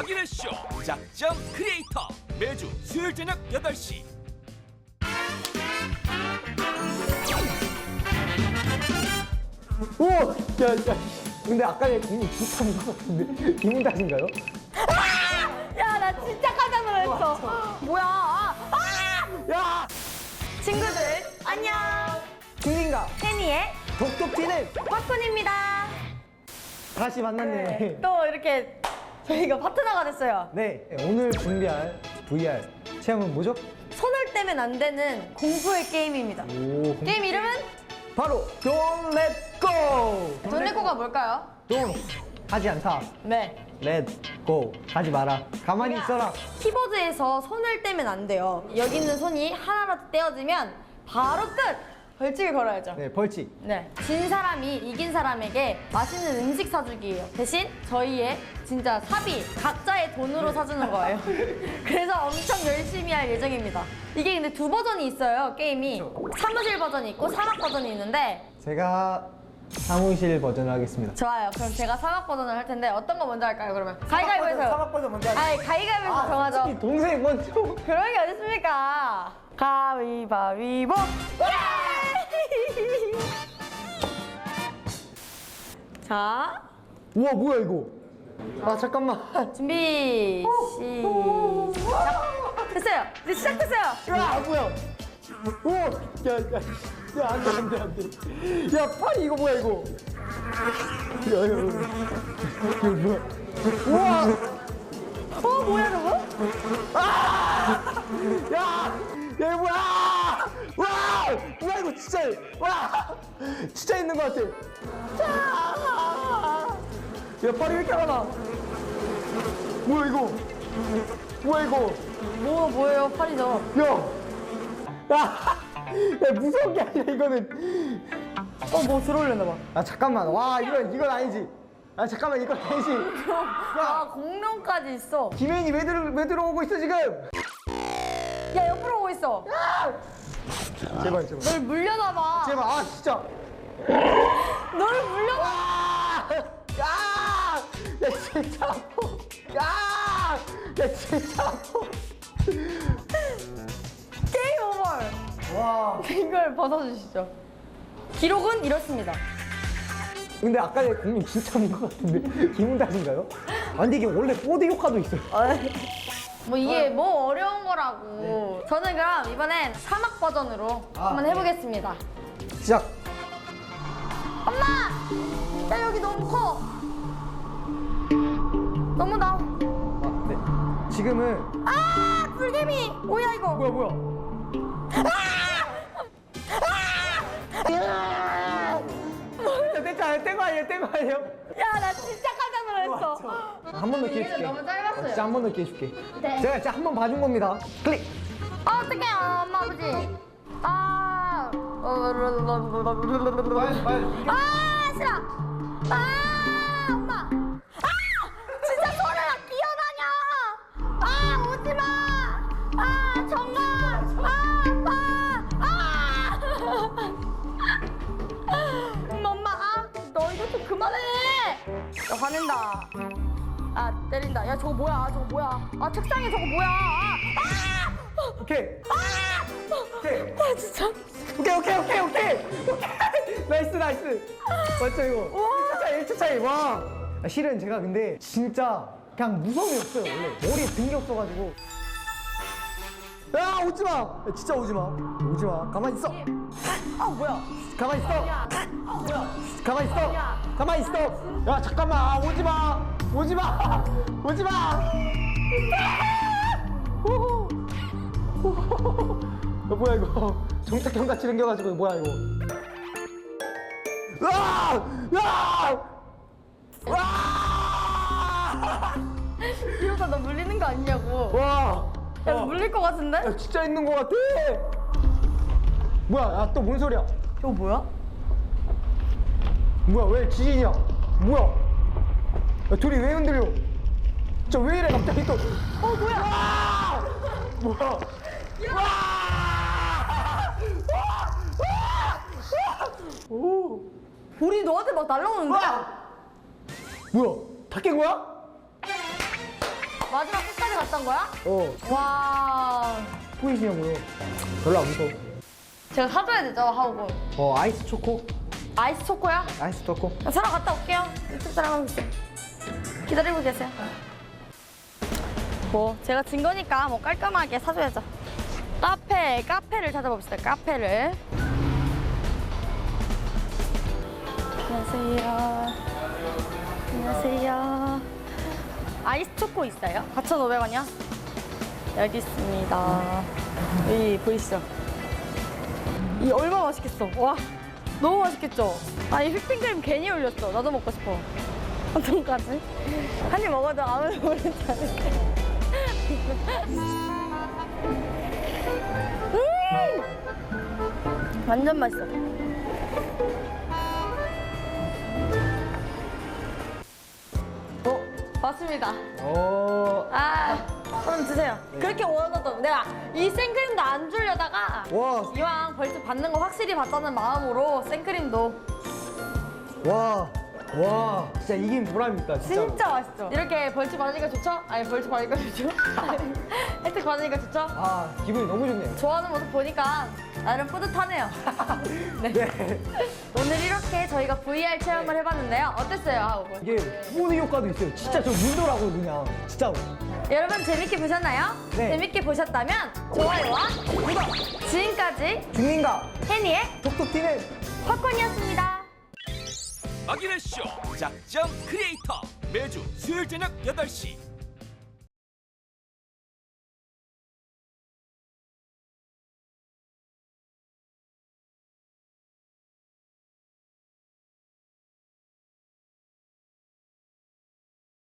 확인의 쇼 무작정 크리에이터 매주 수요일 저녁 8시 오! 야, 야. 근데 아까 전에 공이 진짜 한것 같은데. 기분 탓인가요? 야, 나 진짜 깜짝 놀랐어. 뭐야? 아! 야! 친구들, 안녕. 중인가? 혜니의 독독 튀는 팝콘입니다. 다시 만났네. 또 이렇게 저희가 파트너가 됐어요. 네, 오늘 준비할 VR 체험은 뭐죠? 손을 떼면 안 되는 공포의 게임입니다. 오, 게임 이름은 바로 Don't Let Go. 돈네코가 뭘까요? Don't 하지 않다. 네. Let Go 하지 마라. 가만히 있어라. 키보드에서 손을 떼면 안 돼요. 여기 있는 손이 하나라도 떼어지면 바로 끝! 벌칙을 걸어야죠. 네, 벌칙. 네. 진 사람이 이긴 사람에게 맛있는 음식 사주기예요. 대신 저희의 진짜 사비, 각자의 돈으로 사주는 거예요. 그래서 엄청 열심히 할 예정입니다. 이게 근데 두 버전이 있어요, 게임이. 사무실 버전이 있고 사막 버전이 있는데 제가 사무실 버전을 하겠습니다. 좋아요. 그럼 제가 사막 버전을 할 텐데 어떤 거 먼저 할까요, 그러면? 가위가위보에서요. 사막 버전 먼저 하자. 아니, 가위가위보에서 정하죠. 특히 동생 먼저. 그런 게 어딨습니까? 가위바위보! 자, 우와, 뭐야 이거? 아, 잠깐만. 준비, 시작. 됐어요. 이제 시작됐어요. 야, 뭐야? 오, 야, 야, 야, 안 돼, 안 돼, 안 돼. 야, 팔이 이거 뭐야, 이거? 야, 야, 야. 이거 뭐야? 우와! 어, 뭐야, 저거? 야! 야, 이거 뭐야! 와! 뭐야, 이거 진짜, 와! 진짜 있는 것 같아. 아! 야, 팔이 왜 이렇게 많아? 뭐야, 이거? 뭐야, 이거? 뭐, 뭐예요? 팔이죠. 야! 야! 야, 무서운 게 아니야, 이거는. 어, 뭐 들어올렸나 봐. 아, 잠깐만. 와, 이건, 이건 아니지. 아, 잠깐만, 이건 아니지. 아, 공룡까지 있어. 김혜인이 왜, 들어, 왜 들어오고 있어, 지금? 야, 옆으로 오고 있어. 제발, 제발. 널 물려나 봐. 제발, 아, 진짜. 널 물려나 아! 야! 야, 진짜 아파. 야! 야, 진짜 아파. 게임 오버. 와. 이걸 벗어주시죠. 기록은 이렇습니다. 근데 아까 전에 공룡 진짜 온것 같은데? 기분 탓인가요? 아니, 이게 원래 4D 효과도 있어요. 뭐 이게 뭐 어려운 거라고. 저는 그럼 이번엔 사막 버전으로 아, 한번 네. 해보겠습니다. 시작. 엄마! 야 여기 너무 커. 너무 나. 아, 네. 지금은. 아 불개미. 뭐야 이거? 뭐야, 뭐야. 떼거 아니에요, 떼거 아니에요? 야나 진짜 깜짝 놀랐어. 한 번 더 기회 줄게. 너무 짧았어요. 진짜 한 번 더 기회 줄게. 네. 제가 진짜 한 번 봐준 겁니다. 클릭. 아 어떡해 엄마 아버지. 아. 빨리, 빨리. 아 싫어. 아 그만해. 야 화낸다. 아 때린다. 야 저거 뭐야? 저거 뭐야? 아 책상에 저거 뭐야? 아. 아. 오케이. 오케이. 아 진짜. 오케이, 오케이, 오케이, 오케이. 오케이. 나이스, 나이스. 맞죠, 이거? 1초 차이, 1초 차이. 와. 아, 실은 제가 근데 진짜 그냥 무서움이 없어요, 원래. 머리에 든게 없어가지고. 야, 오지 마. 야, 진짜 오지 마. 오지 마. 가만히 있어. 아 뭐야? 가만히 있어. 야. 아 뭐야? 가만히 있어. 가만히 있어. 야, 잠깐만. 아, 오지 마. 오지 마. 오지 마. 호호. 호호. 야, 뭐야 이거? 정착형 같이 생겨가지고 뭐야 이거? 아! 아! 아! 이러다 너 물리는 거 아니냐고. 와! 야, 너 물릴 것 같은데? 야, 진짜 있는 것 같아. 뭐야? 야, 또 뭔 소리야? 이거 뭐야? 뭐야? 왜 지진이야? 뭐야? 야, 둘이 왜 흔들려? 저 왜 이래 갑자기 또? 어, 뭐야? 아! 뭐야? 와! 오! 볼이 너한테 막 날라오는데? 와! 뭐야? 다 깬 거야? 마지막 갔던 거야? 어, 와. 보이시냐고요? 별로 안 무서워. 제가 사줘야 되죠, 하고. 어, 아이스 초코? 아이스 초코야? 아이스 초코? 사러 갔다 올게요. 유튜브 촬영하고 있어요. 기다리고 계세요. 뭐 제가 진 거니까 뭐 깔끔하게 사줘야죠. 카페, 카페를 찾아봅시다. 카페를. 안녕하세요. 아이스 초코 있어요? 4,500원이요? 여기 있습니다. 여기 보이시죠? 이 얼마나 맛있겠어. 와, 너무 맛있겠죠? 아, 이 휘핑크림 괜히 올렸어. 나도 먹고 싶어. 어떤까지? 한 입 먹어도 아무도 모르지 않을까? 음! 완전 맛있어. 맞습니다. 어, 아, 그럼 드세요. 그렇게 원하던 내가 이 생크림도 안 주려다가 와, 이왕 벌써 받는 거 확실히 받자는 마음으로 생크림도 와, 와. 진짜 이긴 보람입니다, 진짜. 진짜 맛있죠? 이렇게 벌칙 받으니까 좋죠? 아니 벌칙 받으니까 좋죠? 혜택 받으니까 좋죠? 아, 기분이 너무 좋네요. 좋아하는 모습 보니까 나름 뿌듯하네요. 네. 네. 오늘 이렇게 저희가 VR 체험을 해봤는데요. 어땠어요, 하고? 이게 보는 효과도 있어요. 진짜 저 눈돌아고 그냥. 진짜로. 여러분 재밌게 보셨나요? 네. 재밌게 보셨다면 좋아요와 구독! 지금까지 중민가 해니의 톡톡 튀는 팝콘이었습니다. 박인의 쇼 작정 크리에이터 매주 수요일 저녁 8시